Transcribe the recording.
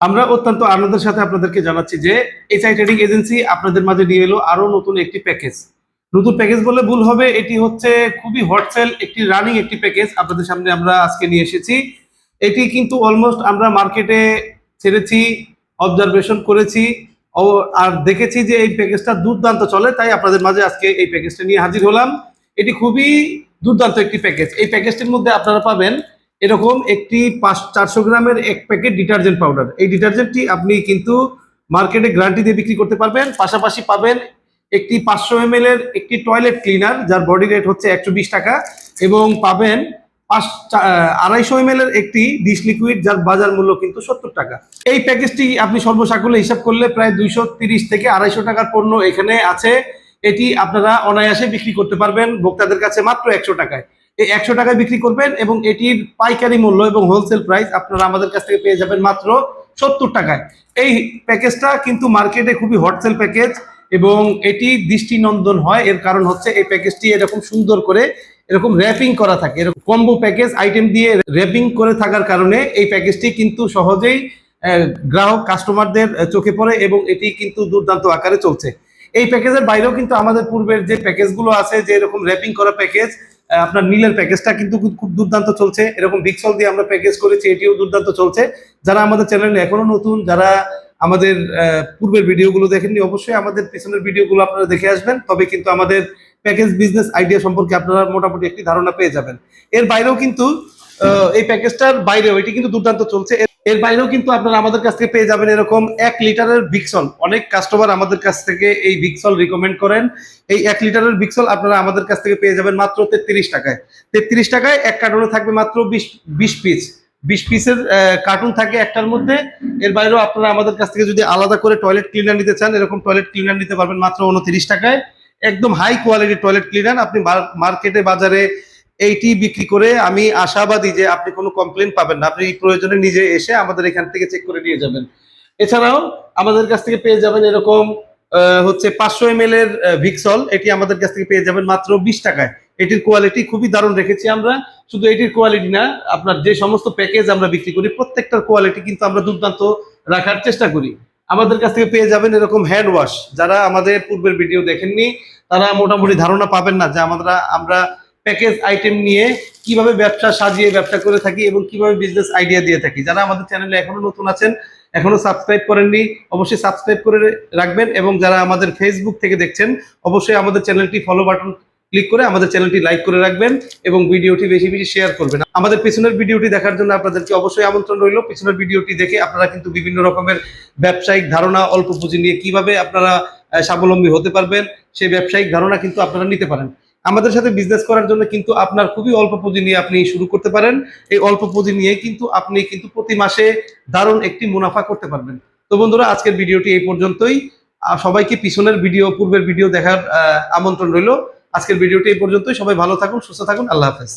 আমরা অত্যন্ত আনন্দের সাথে আপনাদেরকে জানাচ্ছি যে এইচআই ট্রেডিং এজেন্সি আপনাদের মাঝে নিয়ে এলো আরও নতুন একটি প্যাকেজ নতুন প্যাকেজ বলে ভুল হবে, এটি হচ্ছে খুবই হটসেল একটি রানিং একটি প্যাকেজ আপনাদের সামনে আমরা আজকে নিয়ে এসেছি। এটি কিন্তু অলমোস্ট আমরা মার্কেটে ছেড়েছি অবজারভেশন করেছি আর দেখেছি যে এই প্যাকেজটা দুর্দান্ত চলে, তাই আপনাদের মাঝে আজকে এই প্যাকেজটা নিয়ে হাজির হলাম। এটি খুবই দুর্দান্ত একটি প্যাকেজ এই প্যাকেজটির মধ্যে আপনারা পাবেন এরকম একটি পাঁচ চারশো গ্রামের এক প্যাকেট ডিটারজেন্ট পাউডার। এই ডিটারজেন্টটি আপনি কিন্তু মার্কেটে গ্যারান্টি দিয়ে বিক্রি করতে পারবেন। পাশাপাশি পাবেন একটি পাঁচশো এম এর একটি টয়লেট ক্লিনার, যার বডি রেট হচ্ছে একশো বিশ টাকা, এবং পাবেন পাঁচ আড়াইশো এম এর একটি ডিশ লিকুইড, যার বাজার মূল্য কিন্তু সত্তর টাকা। এই প্যাকেজটি আপনি সর্বসাকুল্যে হিসাব করলে প্রায় দুইশো তিরিশ থেকে আড়াইশো টাকার পণ্য এখানে আছে। এটি আপনারা অনায়াসে বিক্রি করতে পারবেন। ভোক্তাদের কাছে মাত্র একশো টাকায়। এই একশো টাকায় বিক্রি করবেন এবং এটির পাইকারি মূল্য এবং হোলসেল প্রাইস আপনারা আমাদের কাছ থেকে পেয়ে যাবেন মাত্র সত্তর টাকায়। এই প্যাকেজটা কিন্তু মার্কেটে খুবই হটসেল প্যাকেজ এবং এটি দৃষ্টিনন্দন হয়। এর কারণ হচ্ছে এই প্যাকেজটি এরকম সুন্দর করে এরকম র্যাপিং করা থাকে। এরকম কম্বো প্যাকেজ আইটেম দিয়ে র্যাপিং করে থাকার কারণে এই প্যাকেজটি কিন্তু সহজেই গ্রাহক কাস্টমারদের চোখে পড়ে এবং এটি কিন্তু দুর্দান্ত আকারে চলছে। এই প্যাকেজের বাইরেও কিন্তু আমাদের পূর্বের যে প্যাকেজগুলো আছে, যে এরকম র্যাপিং করা প্যাকেজ আপনার নীলের প্যাকেজটা কিন্তু খুব দুর্দান্ত চলছে। এরকম বিক্সল দিয়ে আমরা প্যাকেজ করেছি, এটিও দুর্দান্ত চলছে। যারা আমাদের চ্যানেলে এখনও নতুন, যারা আমাদের পূর্বের ভিডিওগুলো দেখেননি, অবশ্যই আমাদের পিছনের ভিডিওগুলো আপনারা দেখে আসবেন। তবে কিন্তু আমাদের প্যাকেজ বিজনেস আইডিয়া সম্পর্কে আপনারা মোটামুটি একটি ধারণা পেয়ে যাবেন। এর বাইরেও কিন্তু এই প্যাকেজটার বাইরেও, এটি কিন্তু দুর্দান্ত চলছে। এর- বাইরেও কিন্তু আপনারা আমাদের কাছ থেকে পেয়ে যাবেন এরকম এক লিটারের ভিক্সল অনেক কাস্টমার আমাদের কাছ থেকে এই ভিক্সল রিকমেন্ড করেন। এই এক লিটারের ভিক্সল আপনারা আমাদের কাছ থেকে পেয়ে যাবেন মাত্র তেত্রিশ টাকায়। তেত্রিশ টাকায় এক কার্টনে থাকবে মাত্র বিশ বিশ পিস বিশ পিসের কার্টুন থাকে একটার মধ্যে। এর বাইরেও আপনারা আমাদের কাছ থেকে যদি আলাদা করে টয়লেট ক্লিনার নিতে চান, এরকম টয়লেট ক্লিনার নিতে পারবেন মাত্র উনত্রিশ টাকায়। একদম হাই কোয়ালিটির টয়লেট ক্লিনার আপনি মার্কেটে বাজারে এইটি বিক্রি করে আমি আশাবাদী যে আপনি কোনো কমপ্লেন পাবেন না। আপনি প্রয়োজনে নিজে এসে আমাদের এখান থেকে চেক করে নিয়ে যাবেন। এছাড়াও আমাদের কাছ থেকে পেয়ে যাবেন এরকম হচ্ছে পাঁচশো এম এর ভিক্সল এটি আমাদের কাছ থেকে পেয়ে যাবেন মাত্র বিশ টাকায়। এটির কোয়ালিটি খুবই দারুণ রেখেছি আমরা। শুধু এটির কোয়ালিটি না, আপনার যে সমস্ত প্যাকেজ আমরা বিক্রি করি, প্রত্যেকটার কোয়ালিটি কিন্তু আমরা দুর্দান্ত রাখার চেষ্টা করি। আমাদের কাছ থেকে পেয়ে যাবেন এরকম হ্যান্ড ওয়াশ যারা আমাদের পূর্বের ভিডিও দেখেননি, তারা মোটামুটি ধারণা পাবেন না যে আমরা আমরা প্যাকেজ আইটেম নিয়ে কীভাবে ব্যবসা সাজিয়ে ব্যবসা করে থাকি এবং কীভাবে বিজনেস আইডিয়া দিয়ে থাকি। যারা আমাদের চ্যানেলে এখনও নতুন আছেন, এখনও সাবস্ক্রাইব করেননি, অবশ্যই সাবস্ক্রাইব করে রাখবেন এবং যারা আমাদের ফেসবুক থেকে দেখছেন, অবশ্যই আমাদের চ্যানেলটি ফলো বাটন ক্লিক করে আমাদের চ্যানেলটি লাইক করে রাখবেন এবং ভিডিওটি বেশি বেশি শেয়ার করবেন। আমাদের পিছনের ভিডিওটি দেখার জন্য আপনাদেরকে অবশ্যই আমন্ত্রণ রইল। পিছনের ভিডিওটি দেখে আপনারা কিন্তু বিভিন্ন রকমের ব্যবসায়িক ধারণা, অল্প পুঁজি নিয়ে কীভাবে আপনারা স্বাবলম্বী হতে পারবেন, সেই ব্যবসায়িক ধারণা কিন্তু আপনারা নিতে পারেন। আমাদের সাথে বিজনেস করার জন্য কিন্তু আপনার খুবই অল্প পুঁজি নিয়ে আপনি শুরু করতে পারেন। এই অল্প পুঁজি নিয়ে কিন্তু আপনি কিন্তু প্রতি মাসে দারুণ একটি মুনাফা করতে পারবেন। তো বন্ধুরা, আজকের ভিডিওটি এই পর্যন্তই। সবাইকে পিছনের ভিডিও, পূর্বের ভিডিও দেখার আমন্ত্রণ রইল। আজকের ভিডিওটি এই পর্যন্তই। সবাই ভালো থাকুন, সুস্থ থাকুন। আল্লাহ হাফেজ।